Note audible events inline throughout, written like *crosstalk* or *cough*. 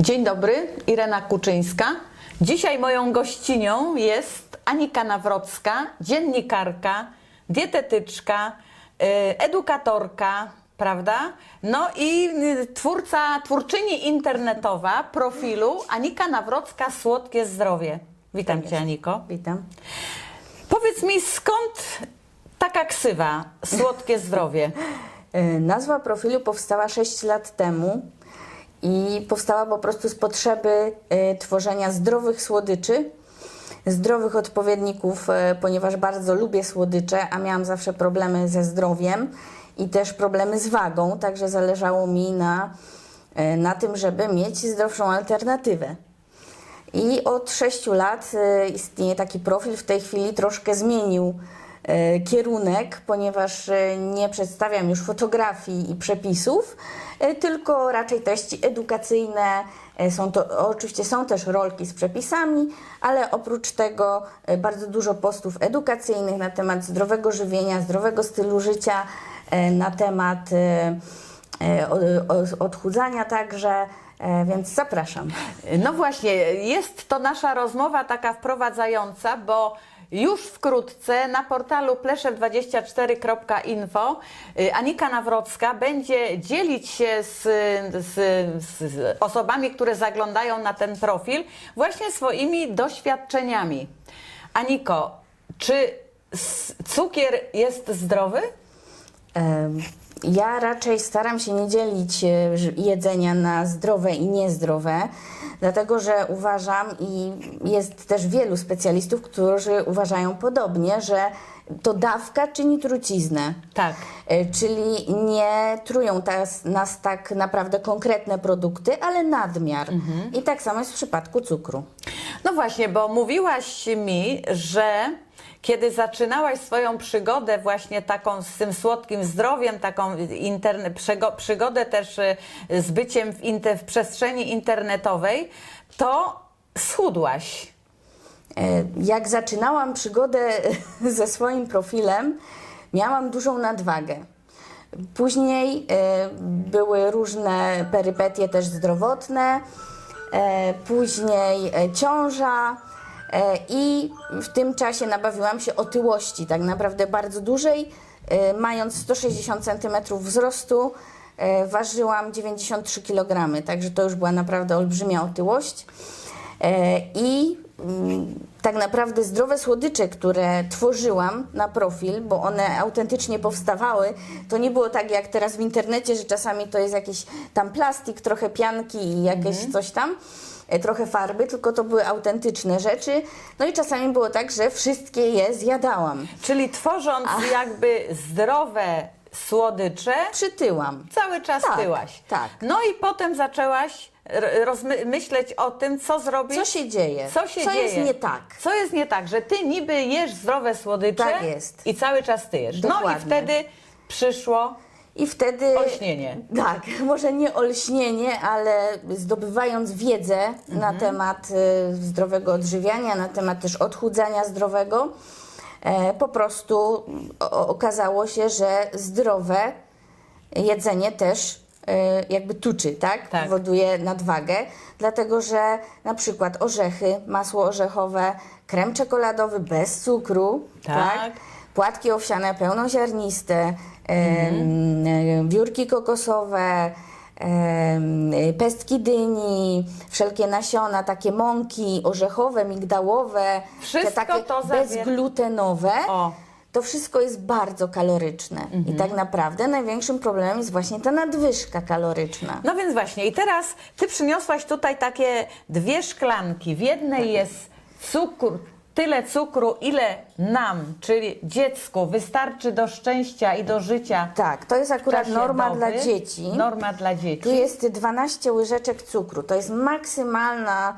Dzień dobry, Irena Kuczyńska. Dzisiaj moją gościnią jest Anika Nawrocka, dziennikarka, dietetyczka, y, edukatorka, prawda? No i y, twórca, twórczyni internetowa profilu Anika Nawrocka Słodkie Zdrowie. Witam Cię Aniko. Witam. Powiedz mi skąd taka ksywa Słodkie Zdrowie? E, *laughs* Nazwa profilu powstała 6 lat temu i powstała po prostu z potrzeby e, tworzenia zdrowych słodyczy, zdrowych odpowiedników, e, ponieważ bardzo lubię słodycze, a miałam zawsze problemy ze zdrowiem i też problemy z wagą, także zależało mi na, e, na tym, żeby mieć zdrowszą alternatywę. I od 6 lat istnieje taki profil, w tej chwili troszkę zmienił kierunek, ponieważ nie przedstawiam już fotografii i przepisów, tylko raczej treści edukacyjne. E, Są to, oczywiście są też rolki z przepisami, ale oprócz tego e, bardzo dużo postów edukacyjnych na temat zdrowego żywienia, zdrowego stylu życia, e, na temat e, e, odchudzania także, e, więc zapraszam. No właśnie, jest to nasza rozmowa taka wprowadzająca, bo już wkrótce na portalu pleszew24.info y, Anika Nawrocka będzie dzielić się z, z, z osobami, które zaglądają na ten profil, właśnie swoimi doświadczeniami. Aniko, czy cukier jest zdrowy? Em, Ja raczej staram się nie dzielić e, jedzenia na zdrowe i niezdrowe, dlatego że uważam i jest też wielu specjalistów, którzy uważają podobnie, że to dawka czyni truciznę. Tak. E, Czyli nie trują tas, nas tak naprawdę konkretne produkty, ale nadmiar. I tak samo jest w przypadku cukru. No właśnie, bo mówiłaś mi, że kiedy zaczynałaś swoją przygodę właśnie taką z tym słodkim zdrowiem, taką interne, przygo, przygodę też y, z byciem w, inter, w przestrzeni internetowej, to schudłaś. E, Jak zaczynałam przygodę *laughs* ze swoim profilem, miałam dużą nadwagę. Później e, były różne perypetie też zdrowotne, e, później ciąża i w tym czasie nabawiłam się otyłości, tak naprawdę bardzo dużej. E, Mając 160 cm wzrostu, e, ważyłam 93 kg, także to już była naprawdę olbrzymia otyłość. E, I mm, tak naprawdę zdrowe słodycze, które tworzyłam na profil, bo one autentycznie powstawały, to nie było tak jak teraz w internecie, że czasami to jest jakiś tam plastik, trochę pianki i jakieś coś tam, e, trochę farby, tylko to były autentyczne rzeczy. No i czasami było tak, że wszystkie je zjadałam. Czyli tworząc jakby zdrowe słodycze, Przytyłam. cały czas Tak, tyłaś. tak. No i potem zaczęłaś r- rozmy- myśleć o tym, co zrobić. Co się dzieje? Co się Co dzieje? jest nie tak? Co jest nie tak, że ty niby jesz zdrowe słodycze Tak i cały czas ty jesz. No i Dokładnie. wtedy przyszło I wtedy. olśnienie. Tak, *laughs* może nie olśnienie, ale zdobywając wiedzę na temat y, zdrowego odżywiania, na temat też odchudzania zdrowego, e, po prostu okazało się, że zdrowe jedzenie też e, jakby tuczy, tak? Tak. Powoduje nadwagę, dlatego że na przykład orzechy, masło orzechowe, krem czekoladowy bez cukru, Tak. Płatki owsiane pełnoziarniste, e, wiórki kokosowe, pestki dyni, wszelkie nasiona, takie mąki orzechowe, migdałowe, Wszystko te takie to bezglutenowe. O. To wszystko jest bardzo kaloryczne i tak naprawdę największym problemem jest właśnie ta nadwyżka kaloryczna. No więc właśnie, i teraz ty przyniosłaś tutaj takie dwie szklanki. W jednej jest cukr, tyle cukru, ile nam, czyli dziecku, wystarczy do szczęścia i do życia. Tak, to jest akurat norma doby. dla dzieci. Norma dla dzieci. Tu jest 12 łyżeczek cukru. To jest maksymalna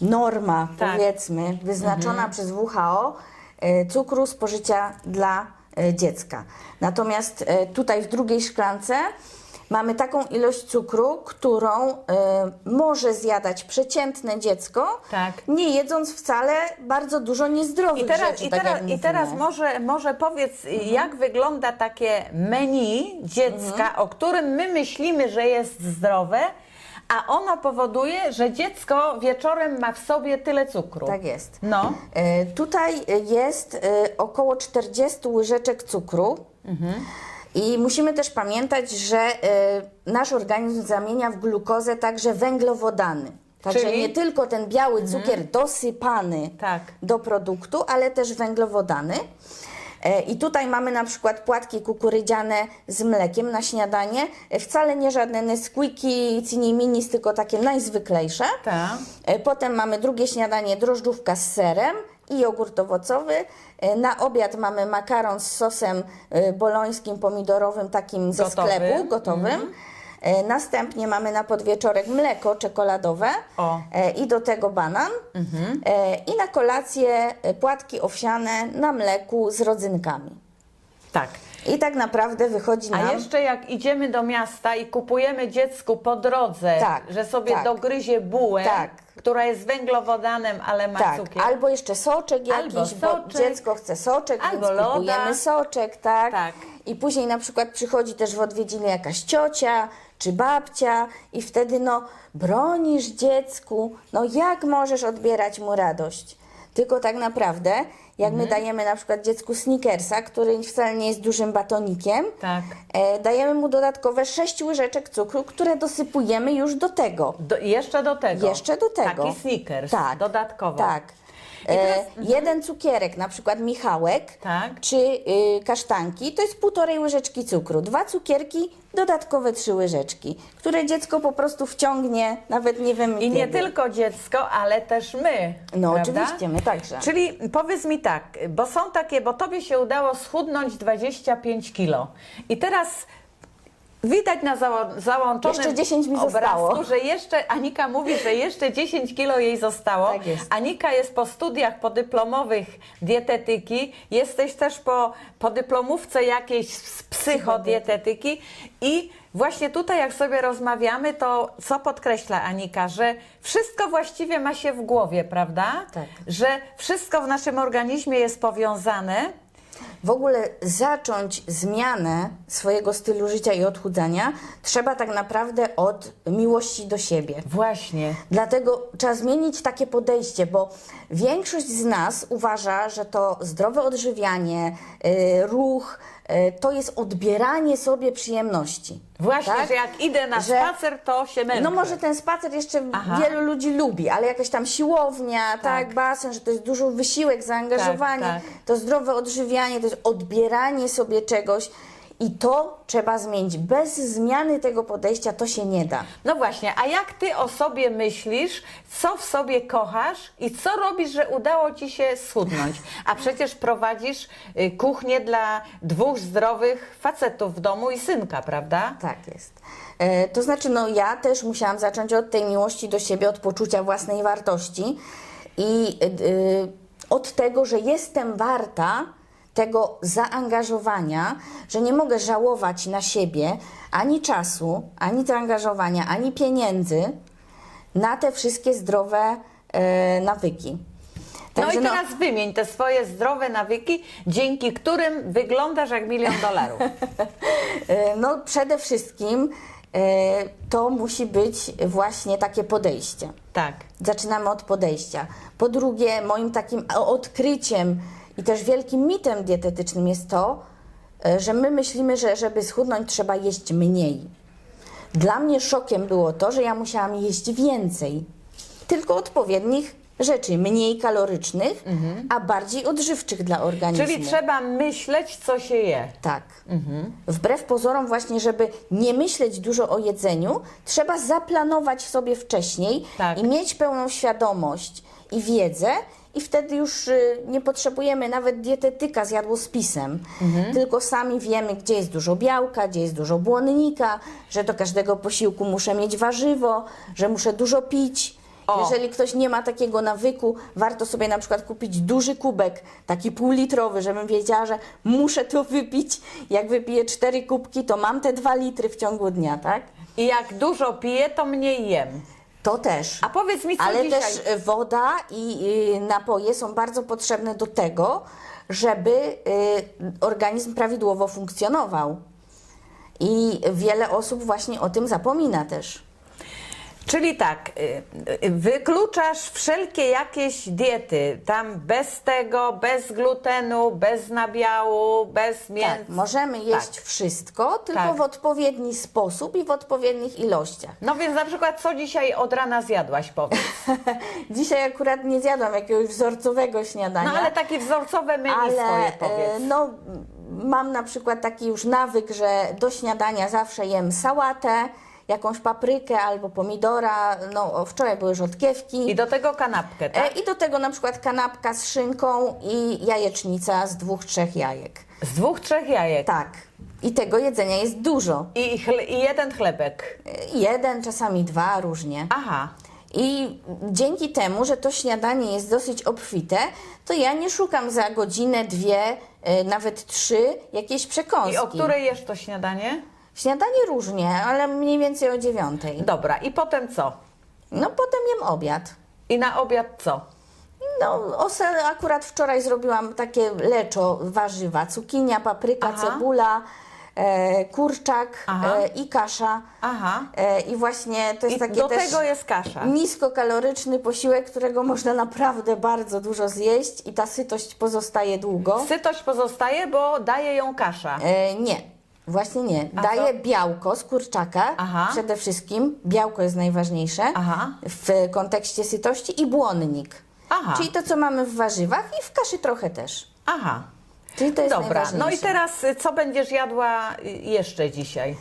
norma, Tak. powiedzmy, wyznaczona przez WHO e, cukru spożycia dla e, dziecka. Natomiast e, tutaj w drugiej szklance mamy taką ilość cukru, którą e, może zjadać przeciętne dziecko, Tak. nie jedząc wcale bardzo dużo niezdrowych I teraz, rzeczy. i tak teraz, i teraz może, może powiedz, jak wygląda takie menu dziecka, o którym my myślimy, że jest zdrowe, a ono powoduje, że dziecko wieczorem ma w sobie tyle cukru. Tak jest. No, E, Tutaj jest e, około 40 łyżeczek cukru. I musimy też pamiętać, że e, nasz organizm zamienia w glukozę także węglowodany. Także Czyli? nie tylko ten biały cukier dosypany Tak. do produktu, ale też węglowodany. E, I tutaj mamy na przykład płatki kukurydziane z mlekiem na śniadanie. E, Wcale nie żadne Nesquiki, Cini Minis, tylko takie najzwyklejsze. tak. E, Potem mamy drugie śniadanie, drożdżówka z serem i jogurt owocowy. E, Na obiad mamy makaron z sosem e, bolońskim, pomidorowym, takim ze Gotowym. sklepu, gotowym. E, Następnie mamy na podwieczorek mleko czekoladowe O. i do tego banan. E, I na kolację płatki owsiane na mleku z rodzynkami. Tak. I tak naprawdę wychodzi nam... A jeszcze jak idziemy do miasta i kupujemy dziecku po drodze, Tak, że sobie tak. dogryzie bułę, Tak. która jest węglowodanem, ale ma Tak, cukier. albo jeszcze soczek jakiś, Albo bo soczek. dziecko chce soczek, Albo więc loda. kupujemy soczek, tak? Tak. I później na przykład przychodzi też w odwiedziny jakaś ciocia czy babcia i wtedy no bronisz dziecku, no jak możesz odbierać mu radość? Tylko tak naprawdę, jak Mhm. my dajemy na przykład dziecku snickersa, który wcale nie jest dużym batonikiem, Tak. e, dajemy mu dodatkowe 6 łyżeczek cukru, które dosypujemy już do tego. Do, jeszcze do tego. Jeszcze do tego. Taki sneakers. Tak. Dodatkowo. Tak. I teraz- E, jeden cukierek, na przykład Michałek, Tak. czy y, kasztanki, to jest półtorej łyżeczki cukru. Dwa cukierki, dodatkowe trzy łyżeczki, które dziecko po prostu wciągnie, nawet nie wiem I nie kiedy. tylko dziecko, ale też my. No prawda? oczywiście, my także. Czyli powiedz mi tak, bo są takie, bo tobie się udało schudnąć 25 kilo. I teraz widać na zało- załączonym Jeszcze 10 mi obrazku, zostało. że jeszcze Anika mówi, że jeszcze 10 kilo jej zostało. Tak jest. Anika jest po studiach podyplomowych dietetyki, jesteś też po, po dyplomówce jakiejś z psychodietetyki i właśnie tutaj jak sobie rozmawiamy, to co podkreśla Anika, że wszystko właściwie ma się w głowie, prawda? Tak. Że wszystko w naszym organizmie jest powiązane. W ogóle zacząć zmianę swojego stylu życia i odchudzania trzeba tak naprawdę od miłości do siebie. Właśnie. Dlatego trzeba zmienić takie podejście, bo większość z nas uważa, że to zdrowe odżywianie, y, ruch, y, to jest odbieranie sobie przyjemności. Właśnie, tak? że jak idę na Że- spacer, to się męczę. No może ten spacer jeszcze Aha. wielu ludzi lubi, ale jakaś tam siłownia, tak. basen, że to jest dużo wysiłek, zaangażowanie, Tak, tak. to zdrowe odżywianie, to odbieranie sobie czegoś i to trzeba zmienić. Bez zmiany tego podejścia to się nie da. No właśnie, a jak ty o sobie myślisz, co w sobie kochasz i co robisz, że udało ci się schudnąć? A przecież prowadzisz y, kuchnię dla dwóch zdrowych facetów w domu i synka, prawda? Tak jest. E, to znaczy, no ja też musiałam zacząć od tej miłości do siebie, od poczucia własnej wartości i e, od tego, że jestem warta tego zaangażowania, że nie mogę żałować na siebie ani czasu, ani zaangażowania, ani pieniędzy na te wszystkie zdrowe e, nawyki. No Także i teraz wymień te swoje zdrowe nawyki, dzięki którym wyglądasz jak milion dolarów. *laughs* E, No, przede wszystkim e, to musi być właśnie takie podejście. Tak. Zaczynamy od podejścia. Po drugie, moim takim odkryciem i też wielkim mitem dietetycznym jest to, e, że my myślimy, że żeby schudnąć trzeba jeść mniej. Dla mnie szokiem było to, że ja musiałam jeść więcej, tylko odpowiednich rzeczy, mniej kalorycznych, a bardziej odżywczych dla organizmu. Czyli trzeba myśleć, co się je. Tak. Wbrew pozorom, właśnie, żeby nie myśleć dużo o jedzeniu, trzeba zaplanować sobie wcześniej Tak. i mieć pełną świadomość i wiedzę, i wtedy już y, nie potrzebujemy nawet dietetyka z jadłospisem, tylko sami wiemy, gdzie jest dużo białka, gdzie jest dużo błonnika, że do każdego posiłku muszę mieć warzywo, że muszę dużo pić. O. Jeżeli ktoś nie ma takiego nawyku, warto sobie na przykład kupić duży kubek, taki półlitrowy, żebym wiedziała, że muszę to wypić. Jak wypiję cztery kubki, to mam te dwa litry w ciągu dnia, tak? I jak dużo piję, to mniej jem. To też. A powiedz mi, co Ale dzisiaj... też y, woda i y, napoje są bardzo potrzebne do tego, żeby y, organizm prawidłowo funkcjonował. I wiele osób właśnie o tym zapomina też. Czyli tak, y, y, wykluczasz wszelkie jakieś diety, tam bez tego, bez glutenu, bez nabiału, bez mięsa. Tak, możemy jeść wszystko, tylko Tak. w odpowiedni sposób i w odpowiednich ilościach. No więc na przykład co dzisiaj od rana zjadłaś, powiedz. *laughs* Dzisiaj akurat nie zjadłam jakiegoś wzorcowego śniadania. No ale takie wzorcowe menu ale, swoje e, powiedz. no, mam na przykład taki już nawyk, że do śniadania zawsze jem sałatę, jakąś paprykę albo pomidora, no wczoraj były rzodkiewki. I do tego kanapkę, E, tak? I do tego na przykład kanapka z szynką i jajecznica z dwóch, trzech jajek. Z dwóch, trzech jajek. Tak. I tego jedzenia jest dużo. I, chle- I jeden chlebek. E, Jeden, czasami dwa, różnie. Aha. I dzięki temu, że to śniadanie jest dosyć obfite, to ja nie szukam za godzinę, dwie, e, nawet trzy jakiejś przekąski. I o której jesz to śniadanie? Śniadanie różnie, ale mniej więcej o dziewiątej. Dobra, i potem co? No potem jem obiad. I na obiad co? No, ose, akurat wczoraj zrobiłam takie leczo warzywa, cukinia, papryka, Aha. cebula, e, kurczak Aha. e, i kasza. Aha. E, I właśnie to jest I takie do też tego jest kasza. niskokaloryczny posiłek, którego można naprawdę bardzo dużo zjeść i ta sytość pozostaje długo. Sytość pozostaje, bo daje ją kasza. E, nie, właśnie nie. A Daje co? białko z kurczaka Aha. przede wszystkim. Białko jest najważniejsze Aha. w kontekście sytości i błonnik. Aha. Czyli to, co mamy w warzywach i w kaszy trochę też. Aha. Czyli to jest Dobra, najważniejsze. no i teraz y, co będziesz jadła y, jeszcze dzisiaj?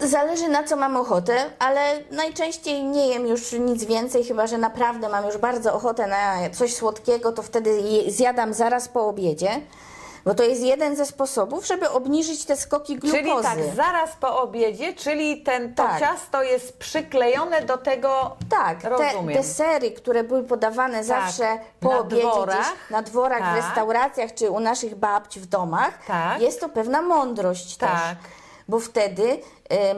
Zależy na co mam ochotę, ale najczęściej nie jem już nic więcej, chyba że naprawdę mam już bardzo ochotę na coś słodkiego, to wtedy zjadam zaraz po obiedzie, bo to jest jeden ze sposobów, żeby obniżyć te skoki glukozy. Czyli tak, zaraz po obiedzie, czyli ten, to Tak. ciasto jest przyklejone do tego, Tak, te rozumiem. desery, które były podawane zawsze po na obiedzie dworach. gdzieś na dworach, Tak. w restauracjach czy u naszych babci w domach, Tak. jest to pewna mądrość Tak. też, bo wtedy y,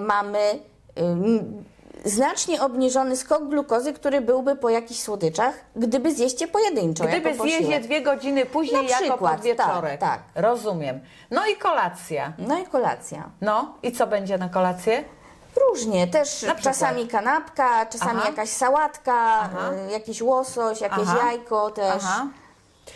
mamy y, m, znacznie obniżony skok glukozy, który byłby po jakichś słodyczach, gdyby zjeść je pojedynczo Gdyby jako zjeść je dwie godziny później Na jako przykład, podwieczorek. tak, tak. Rozumiem. No i kolacja. No i kolacja. No i co będzie na kolację? Różnie, też czasami kanapka, czasami Aha. jakaś sałatka, Aha. y, jakiś łosoś, jakieś Aha. jajko też. Aha.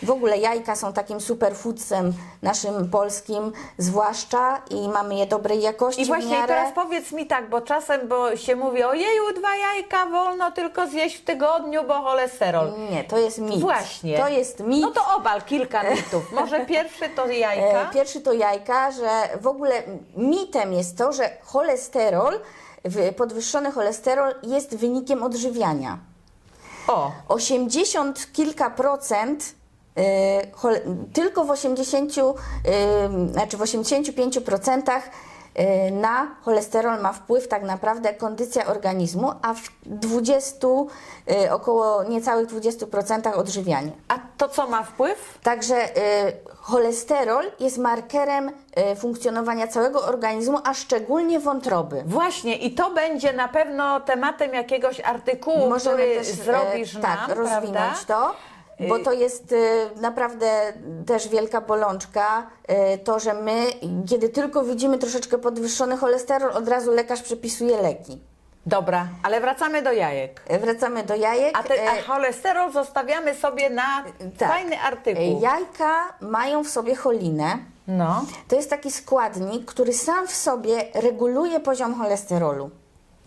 W ogóle jajka są takim superfoodsem naszym polskim, zwłaszcza i mamy je dobrej jakości I w właśnie miarę. teraz powiedz mi tak, bo czasem bo się mówi, ojeju, dwa jajka wolno tylko zjeść w tygodniu, bo cholesterol. Nie, to jest mit. Właśnie. To jest mit. No to obal kilka mitów. Może pierwszy to jajka. E, Pierwszy to jajka, że w ogóle mitem jest to, że cholesterol, w- podwyższony cholesterol jest wynikiem odżywiania. O, 80 kilka procent, tylko w 80, y, znaczy w 85 procentach y, na cholesterol ma wpływ tak naprawdę kondycja organizmu, a w 20, y, około niecałych 20 procentach odżywianie. a to co ma wpływ? Także y, cholesterol jest markerem y, funkcjonowania całego organizmu, a szczególnie wątroby. Właśnie i to będzie na pewno tematem jakiegoś artykułu, Możemy który też zrobisz e, nam, tak, rozwinąć prawda? to, bo to jest e, naprawdę też wielka bolączka, e, to, że my, kiedy tylko widzimy troszeczkę podwyższony cholesterol, od razu lekarz przepisuje leki. Dobra, ale wracamy do jajek. E, Wracamy do jajek. A, te, E, a cholesterol zostawiamy sobie na tak. fajny artykuł. Jajka mają w sobie cholinę. No, To jest taki składnik, który sam w sobie reguluje poziom cholesterolu.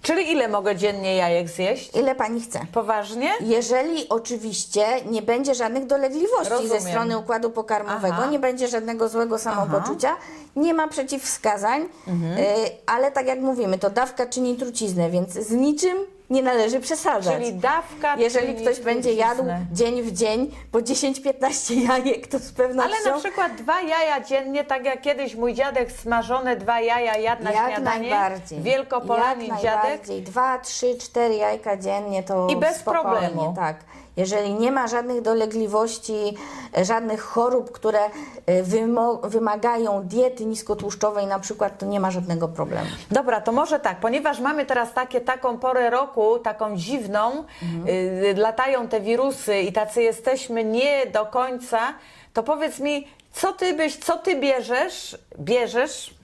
Czyli ile mogę dziennie jajek zjeść? Ile pani chce? Poważnie? Jeżeli oczywiście nie będzie żadnych dolegliwości Rozumiem. ze strony układu pokarmowego, Aha. nie będzie żadnego złego samopoczucia, nie ma przeciwwskazań, Mhm. y, ale tak jak mówimy, to dawka czyni truciznę, więc z niczym nie należy przesadzać. Czyli dawka. Jeżeli czyli ktoś będzie jadł dzień w dzień po 10-15 *laughs* jajek, to z pewnością Ale na przykład dwa jaja dziennie, tak jak kiedyś mój dziadek smażone dwa jaja jadł na jak śniadanie. najbardziej. Wielkopolanin jak dziadek. Dwa, trzy, cztery jajka dziennie to I bez spokojnie, problemu. Tak. Jeżeli nie ma żadnych dolegliwości, żadnych chorób, które wymo- wymagają diety niskotłuszczowej na przykład, to nie ma żadnego problemu. Dobra, to może tak, ponieważ mamy teraz takie, taką porę roku, taką dziwną, y, latają te wirusy i tacy jesteśmy nie do końca, to powiedz mi, co ty byś, co ty bierzesz, bierzesz,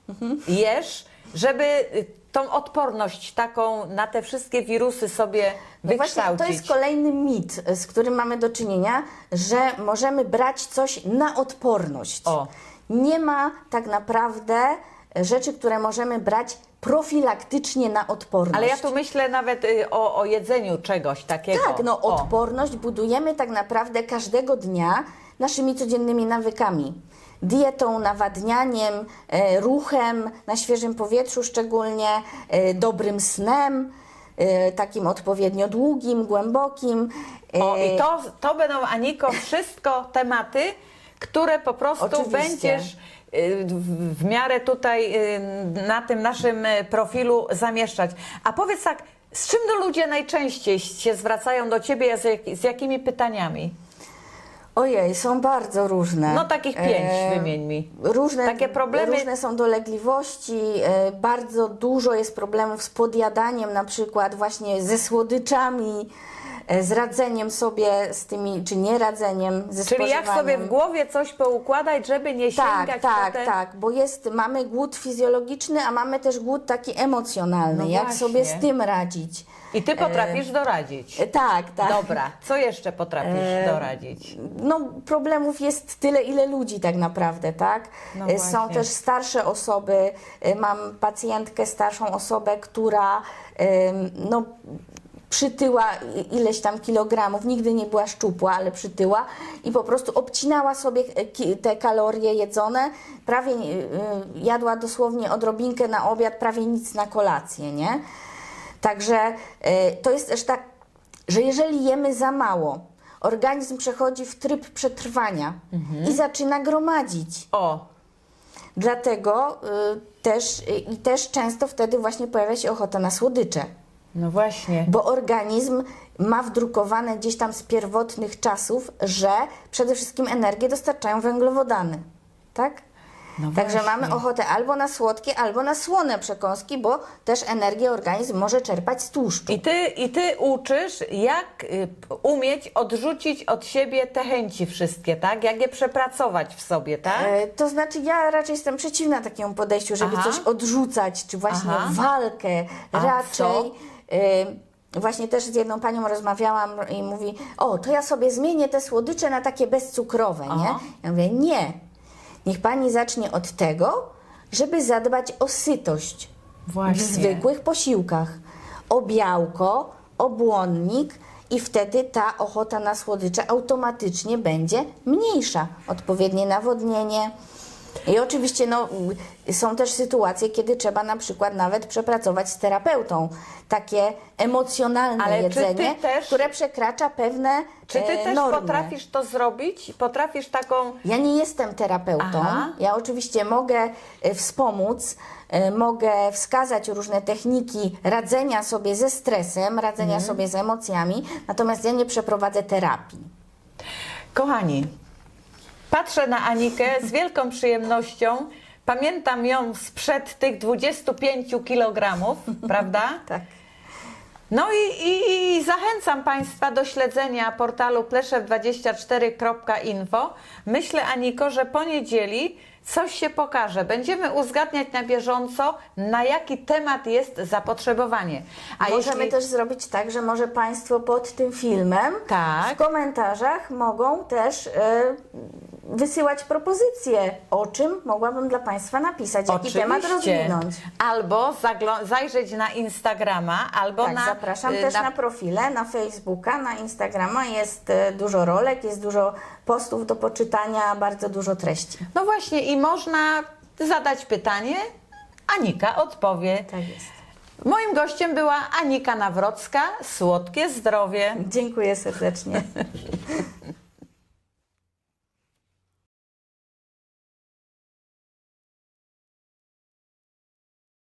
jesz żeby y, tą odporność taką na te wszystkie wirusy sobie No właśnie, wykształcić. to jest kolejny mit, z którym mamy do czynienia, że możemy brać coś na odporność. O. Nie ma tak naprawdę rzeczy, które możemy brać profilaktycznie na odporność. Ale ja tu myślę nawet y, o, o jedzeniu czegoś takiego. Tak, no O. odporność budujemy tak naprawdę każdego dnia naszymi codziennymi nawykami. Dietą, nawadnianiem, e, ruchem na świeżym powietrzu, szczególnie e, dobrym snem, e, takim odpowiednio długim, głębokim. O, I to, to będą, Aniko, wszystko tematy, które po prostu Oczywiście. będziesz y, w, miarę tutaj y, na tym naszym y, profilu zamieszczać. A powiedz tak, z czym do ludzie najczęściej się zwracają do ciebie, z jakimi pytaniami? Ojej, są bardzo różne. No takich pięć E, wymień mi. Różne, Takie problemy- różne są dolegliwości, e, bardzo dużo jest problemów z podjadaniem, na przykład właśnie ze słodyczami, e, z radzeniem sobie z tymi, czy nie radzeniem, ze Czyli jak sobie w głowie coś poukładać, żeby nie sięgać Tak, po tak, te... tak, bo jest, mamy głód fizjologiczny, a mamy też głód taki emocjonalny. No jak właśnie. sobie z tym radzić? I ty potrafisz doradzić. E, Tak, tak. Dobra, co jeszcze potrafisz doradzić? no, problemów jest tyle, ile ludzi tak naprawdę, tak? No E, Są właśnie. też starsze osoby. E, Mam pacjentkę, starszą osobę, która no, przytyła ileś tam kilogramów, nigdy nie była szczupła, ale przytyła i po prostu obcinała sobie e, te kalorie jedzone, prawie jadła dosłownie odrobinkę na obiad, prawie nic na kolację, nie? Także e, to jest też tak, że jeżeli jemy za mało, organizm przechodzi w tryb przetrwania i zaczyna gromadzić. O, Dlatego y, też y, i też często wtedy właśnie pojawia się ochota na słodycze, no właśnie. bo organizm ma wdrukowane gdzieś tam z pierwotnych czasów, że przede wszystkim energię dostarczają węglowodany. Tak? No Także właśnie. mamy ochotę albo na słodkie, albo na słone przekąski, bo też energię organizm może czerpać z tłuszczu. I ty, I ty uczysz, jak y, umieć odrzucić od siebie te chęci wszystkie, tak? Jak je przepracować w sobie, tak? E, To znaczy, ja raczej jestem przeciwna takiemu podejściu, żeby Aha. coś odrzucać, czy właśnie Aha. walkę. A raczej. co? e, Właśnie też z jedną panią rozmawiałam i mówi: O, to ja sobie zmienię te słodycze na takie bezcukrowe, nie? Aha. Ja mówię: Nie. Niech pani zacznie od tego, żeby zadbać o sytość Właśnie. w zwykłych posiłkach. O białko, o błonnik i wtedy ta ochota na słodycze automatycznie będzie mniejsza. Odpowiednie nawodnienie. I oczywiście no, są też sytuacje, kiedy trzeba na przykład nawet przepracować z terapeutą takie emocjonalne Ale jedzenie, też- które przekracza pewne Czy ty e, też normy. potrafisz to zrobić? Potrafisz taką... Ja nie jestem terapeutą. Aha. Ja oczywiście mogę e, wspomóc, e, mogę wskazać różne techniki radzenia sobie ze stresem, radzenia Mhm. sobie z emocjami, natomiast ja nie przeprowadzę terapii. Kochani, patrzę na Anikę z wielką przyjemnością. Pamiętam ją sprzed tych 25 kg, *laughs* prawda? Tak. No i, i, i zachęcam Państwa do śledzenia portalu pleszew24.info. Myślę, Aniko, że po niedzieli coś się pokaże. Będziemy uzgadniać na bieżąco, na jaki temat jest zapotrzebowanie. A Możemy jeśli... też zrobić tak, że może Państwo pod tym filmem Tak. w komentarzach mogą też e, wysyłać propozycje, o czym mogłabym dla Państwa napisać, jaki temat rozwinąć. Albo zajrzeć na Instagrama, albo Tak, na... zapraszam y, też na na profile, na Facebooka, na Instagrama. Jest e, dużo rolek, jest dużo postów do poczytania, bardzo dużo treści. No właśnie i można zadać pytanie, Anika odpowie. Tak jest. Moim gościem była Anika Nawrocka, Słodkie Zdrowie. Dziękuję serdecznie. *laughs*